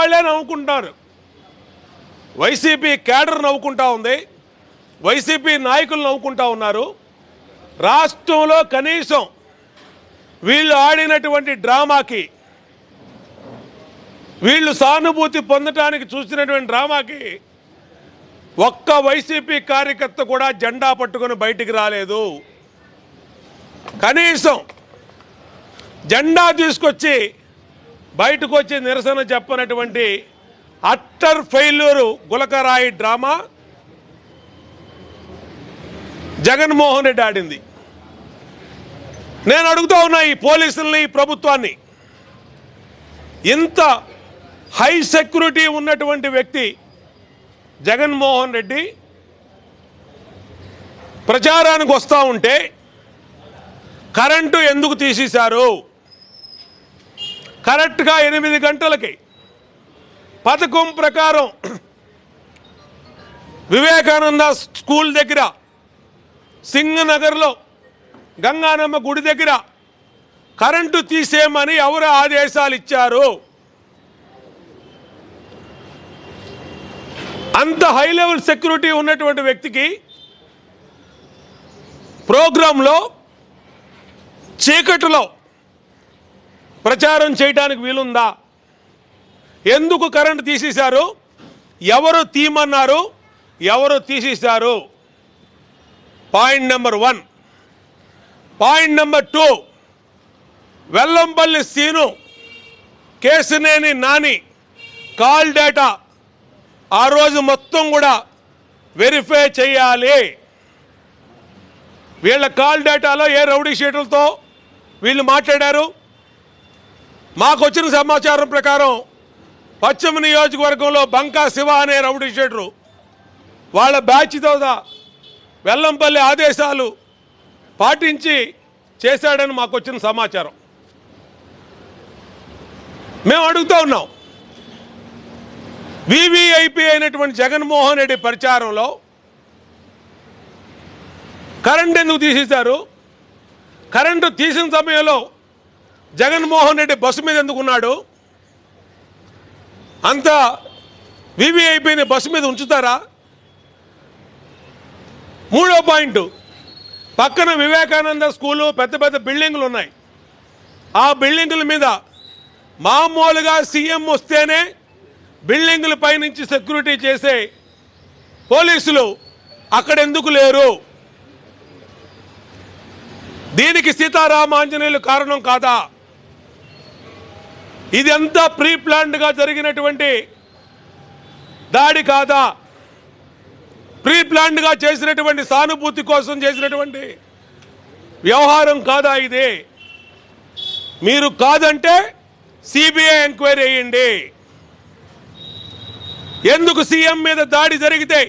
వాళ్ళే నవ్వుకుంటున్నారు. YCP cadre నవ్వుకుంటా ఉంది. వైసీపీ నాయకులు నవ్వుకుంటా ఉన్నారు. రాష్ట్రంలో కనీసం వీళ్ళు ఆడినటువంటి డ్రామాకి వీళ్ళు సానుభూతి పొందటానికి చూసినటువంటి డ్రామాకి ఒక్క వైసీపీ కార్యకర్త కూడా జెండా పట్టుకొని బయటికి రాలేదు. కనీసం జెండా తీసుకొచ్చి బయటకు వచ్చి నిరసన చెప్పనటువంటి అట్టర్ ఫెయిల్యూరు గులకరాయి డ్రామా జగన్మోహన్ రెడ్డి ఆడింది. నేను అడుగుతూ ఉన్నా ఈ పోలీసుల్ని ఈ ప్రభుత్వాన్ని. ఇంత హై సెక్యూరిటీ ఉన్నటువంటి వ్యక్తి జగన్మోహన్ రెడ్డి ప్రచారానికి వస్తూ ఉంటే కరెంటు ఎందుకు తీసేశారు? కరెక్ట్గా ఎనిమిది గంటలకి పథకం ప్రకారం వివేకానంద స్కూల్ దగ్గర సింగనగర్లో గంగానమ్మ గుడి దగ్గర కరెంటు తీసేయమని ఎవరు ఆదేశాలు ఇచ్చారు? అంత హై లెవెల్ సెక్యూరిటీ ఉన్నటువంటి వ్యక్తికి ప్రోగ్రాంలో చీకటిలో ప్రచారం చేయడానికి వీలుందా? ఎందుకు కరెంటు తీసేశారు? ఎవరు తీయమన్నారు ఎవరు తీసేశారు? Point number one. Point number two. Vellampalli Seenu Kesineni Nani call data ఆ రోజు మొత్తం కూడా వెరిఫై చేయాలి. వీళ్ళ కాల్ డేటాలో ఏ రౌడీ షీట్లతో వీళ్ళు మాట్లాడారు? మాకు వచ్చిన సమాచారం ప్రకారం పశ్చిమ నియోజకవర్గంలో బంకా శివ అనే రౌడీ షీటరు వాళ్ళ బ్యాచ్తో వెల్లంపల్లి ఆదేశాలు పాటించి చేశాడని మాకు వచ్చిన సమాచారం. మేము అడుగుతూ ఉన్నాం. వివిఐపి అయినటువంటి జగన్మోహన్ రెడ్డి ప్రచారంలో కరెంట్ ఎందుకు తీసేశారు? కరెంటు తీసిన సమయంలో జగన్మోహన్ రెడ్డి బస్సు మీద ఎందుకున్నాడు అంత వివిఐపిని బస్సు మీద ఉంచుతారా? మూడో పాయింట్ పక్కన వివేకానంద స్కూలు పెద్ద పెద్ద బిల్డింగులు ఉన్నాయి. ఆ బిల్డింగుల మీద మామూలుగా సీఎం వస్తేనే బిల్డింగుల పైనుంచి సెక్యూరిటీ చేసే పోలీసులు అక్కడ ఎందుకు లేరు? దీనికి సీతారామాంజనేయులు కారణం కాదా? ఇది ప్రీ ప్లాన్డ్గా జరిగినటువంటి దాడి కాదా? ప్రీ ప్లాన్డ్గా చేసినటువంటి సానుభూతి కోసం చేసినటువంటి వ్యవహారం కాదా ఇది? మీరు కాదంటే సిబిఐ ఎంక్వైరీ అయ్యండి ఎందుకు సీఎం మీద దాడి జరిగితే?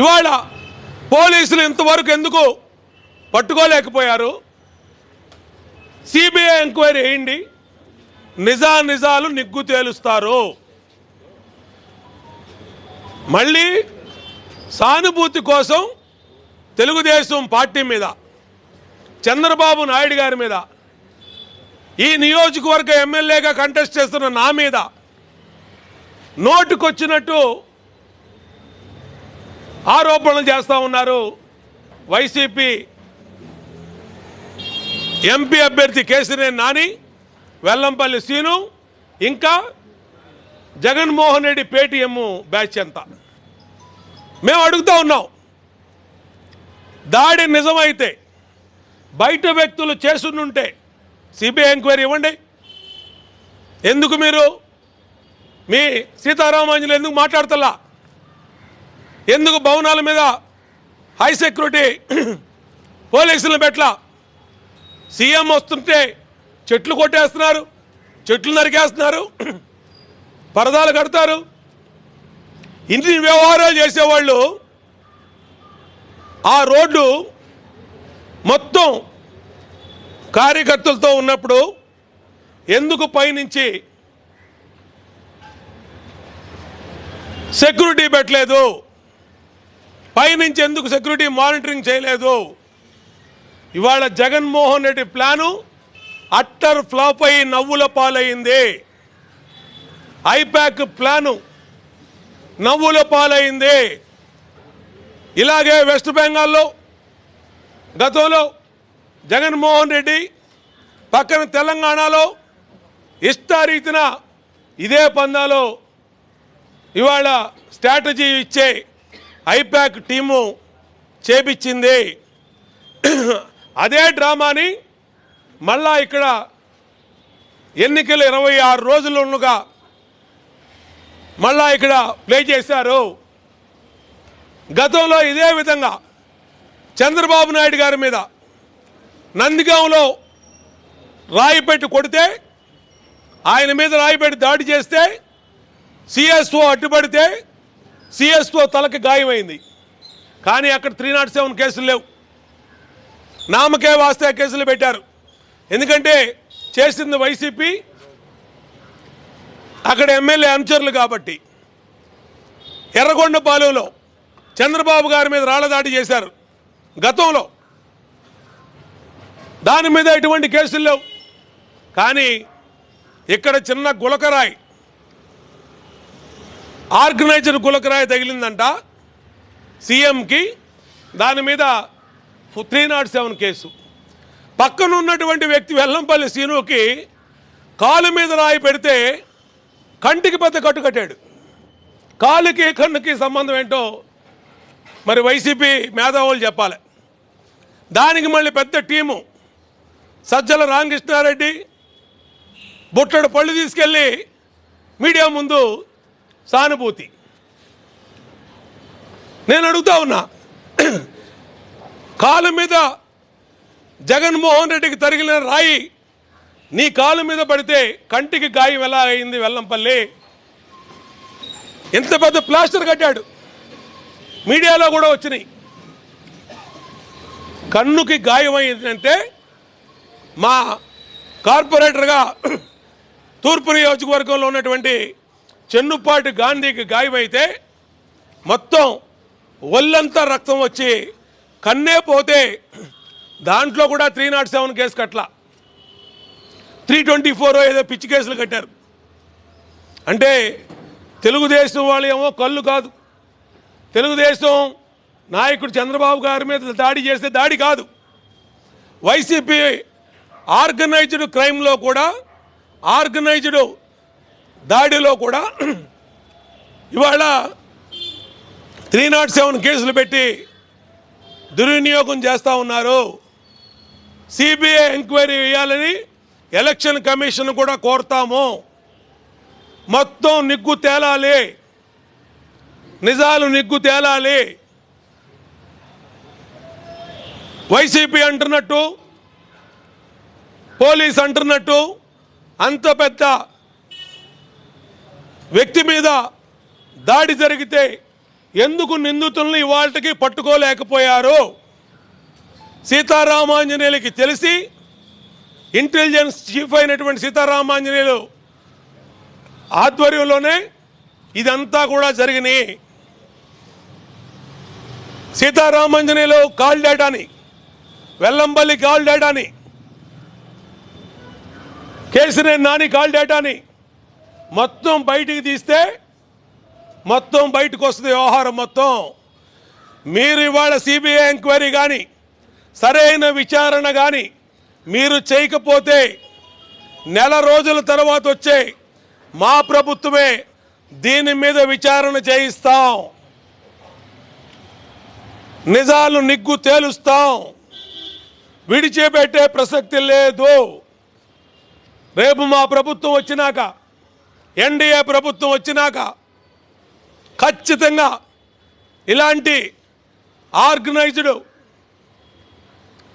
ఇవాళ పోలీసులు ఇంతవరకు ఎందుకు పట్టుకోలేకపోయారు? సిబిఐ ఎంక్వైరీ వేయండి నిజా నిజాలు నిగ్గు తేలుస్తారు. మళ్ళీ సానుభూతి కోసం తెలుగుదేశం పార్టీ మీద చంద్రబాబు నాయుడు గారి మీద ఈ నియోజకవర్గ ఎమ్మెల్యేగా కంటెస్ట్ చేస్తున్న నా మీద నోటుకొచ్చినట్టు ఆరోపణలు చేస్తూ ఉన్నారు వైసీపీ ఎంపీ అభ్యర్థి కేసినేని నాని వెల్లంపల్లి సీను ఇంకా జగన్మోహన్ రెడ్డి పేటీఎం బ్యాచ్ ఎంత మేము అడుగుతా ఉన్నాం దాడి నిజమైతే బయట వ్యక్తులు చేస్తుంటే సిబిఐ ఎంక్వైరీ ఇవ్వండి. ఎందుకు మీరు మీ సీతారామాంజలు ఎందుకు మాట్లాడతలా? ఎందుకు భవనాల మీద హై సెక్యూరిటీ పోలీసులను పెట్లా సీఎం వస్తుంటే చెట్లు కొట్టేస్తున్నారు చెట్లు నరికేస్తున్నారు పరదాలు కడతారు. ఇన్ని వ్యవహారాలు చేసేవాళ్ళు ఆ రోడ్డు మొత్తం కార్యకర్తలతో ఉన్నప్పుడు ఎందుకు పైనుంచి సెక్యూరిటీ పెట్టలేదు? పైనుంచి ఎందుకు సెక్యూరిటీ మానిటరింగ్ చేయలేదు? ఇవాళ Jaganmohan Reddy plan utter flop అయి నవ్వుల పాలైంది. ఐపాక్ ప్లాను నవ్వుల పాలైంది. ఇలాగే వెస్ట్ బెంగాల్లో గతంలో జగన్మోహన్ రెడ్డి పక్కన తెలంగాణలో ఇష్టారీతిన ఇదే పందాలో ఇవాళ స్ట్రాటజీ ఇచ్చే ఐపాక్ టీము చేపించింది. అదే డ్రామాని మళ్ళా ఇక్కడ ఎన్నికలు ఇరవై ఆరు రోజులు మళ్ళా ఇక్కడ ప్లే చేశారు. గతంలో ఇదే విధంగా చంద్రబాబు నాయుడు గారి మీద నందిగాంలో రాయిపెట్టి కొడితే ఆయన మీద రాయిపెట్టి దాడి చేస్తే సిఎస్ఓ అడ్డుపడితే సిఎస్ఓ తలకి గాయమైంది. కానీ అక్కడ త్రీ నాట్ సెవెన్ కేసులు లేవు. నామకే వాస్తే కేసులు పెట్టారు. ఎందుకంటే చేసింది వైసీపీ అక్కడ ఎమ్మెల్యే అనుచరులు కాబట్టి. ఎర్రగొండపాలెంలో చంద్రబాబు గారి మీద రాళ్ళదాడి చేశారు. గతంలో దాని మీద ఎటువంటి కేసులు లేవు. కానీ ఇక్కడ చిన్న గులకరాయి ఆర్గనైజర్ గులకరాయి తగిలిందంట సీఎంకి. దాని మీద త్రీ నాట్ సెవెన్ కేసు పక్కన ఉన్నటువంటి వ్యక్తి వెల్లంపల్లి సీనుకి కాలు మీద రాయి పెడితే కంటికి పెద్ద కట్టు కట్టాడు. కాలుకి కన్నుకి సంబంధం ఏంటో మరి వైసీపీ మేధావులు చెప్పాలి. దానికి మళ్ళీ పెద్ద టీము. సజ్జల రామకృష్ణారెడ్డి బుట్టడు పళ్ళు తీసుకెళ్ళి మీడియా ముందు సానుభూతి. నేను అడుగుతా ఉన్నా కాలు మీద జగన్మోహన్ రెడ్డికి తరిగిన రాయి నీ కాలు మీద పడితే కంటికి గాయం ఎలా అయింది వెల్లంపల్లి? ఎంత పెద్ద ప్లాస్టర్ కట్టాడు. మీడియాలో కూడా వచ్చినాయి. కన్నుకి గాయమైందంటే మా కార్పొరేటర్గా తూర్పు నియోజకవర్గంలో ఉన్నటువంటి చెన్నుపాటి గాంధీకి గాయమైతే మొత్తం ఒళ్ళంతా రక్తం వచ్చి కన్నే పోతే దాంట్లో కూడా త్రీ నాట్ సెవెన్ కేసు కట్ల త్రీ ట్వంటీ ఫోర్ ఏదో పిచ్చి కేసులు కట్టారు. అంటే తెలుగుదేశం వాళ్ళు ఏమో కళ్ళు కాదు. తెలుగుదేశం నాయకుడు చంద్రబాబు గారి మీద దాడి చేస్తే దాడి కాదు. వైసీపీ ఆర్గనైజ్డ్ క్రైమ్లో కూడా ఆర్గనైజ్డ్ దాడిలో కూడా ఇవాళ త్రీ నాట్ సెవెన్ కేసులు పెట్టి దుర్వినియోగం చేస్తూ ఉన్నారు. సిబిఐ ఎంక్వైరీ వేయాలని ఎలక్షన్ కమిషన్ కూడా కోరుతాము. మొత్తం నిగ్గు తేలాలి. నిజాలు నిగ్గు తేలాలి. వైసీపీ అంటున్నట్టు పోలీస్ అంటున్నట్టు అంత పెద్ద వ్యక్తి మీద దాడి జరిగితే ఎందుకు నిందితుల్ని ఇవాళకి పట్టుకోలేకపోయారు? సీతారామాంజనేయులకి తెలిసి ఇంటెలిజెన్స్ చీఫ్ అయినటువంటి సీతారామాంజనేయులు ఆధ్వర్యంలోనే ఇదంతా కూడా జరిగినాయి. సీతారామాంజనేయులు కాల్ డేటాని వెల్లంబల్లి కాల్ డేటాని కేసినేని నాని కాల్ డేటాని మొత్తం బయటికి తీస్తే మొత్తం బయటకు వస్తుంది వ్యవహారం మొత్తం. మీరు ఇవాళ సిబిఐ ఎంక్వైరీ కానీ సరైన విచారణ కానీ మీరు చేయకపోతే నెల రోజుల తర్వాత వచ్చే మా ప్రభుత్వమే దీని మీద విచారణ చేయిస్తాం. నిజాలు నిగ్గు తేలుస్తాం. విడిచిపెట్టే ప్రసక్తి లేదు. రేపు మా ప్రభుత్వం వచ్చినాక ఎన్డీఏ ప్రభుత్వం వచ్చినాక ఖచ్చితంగా ఇలాంటి ఆర్గనైజ్డ్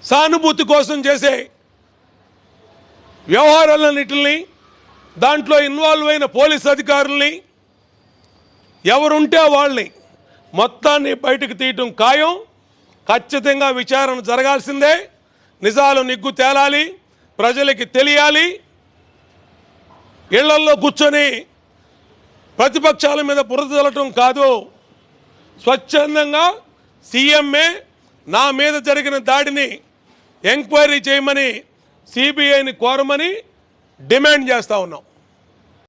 సానుభూతి కోసం చేసే వ్యవహారాలన్నిటిని దాంట్లో ఇన్వాల్వ్ అయిన పోలీస్ అధికారుల్ని ఎవరుంటే వాళ్ళని మొత్తాన్ని బయటకు తీయటం ఖాయం. ఖచ్చితంగా విచారణ జరగాల్సిందే. నిజాలు నిగ్గు తేలాలి. ప్రజలకి తెలియాలి. ఇళ్ళల్లో కూర్చొని ప్రతిపక్షాల మీద బురద కాదు. స్వచ్ఛందంగా సీఎంఏ నా మీద జరిగిన దాడిని ఎంక్వైరీ చేయమని సిబిఐని కోరమని డిమాండ్ చేస్తూ ఉన్నాం.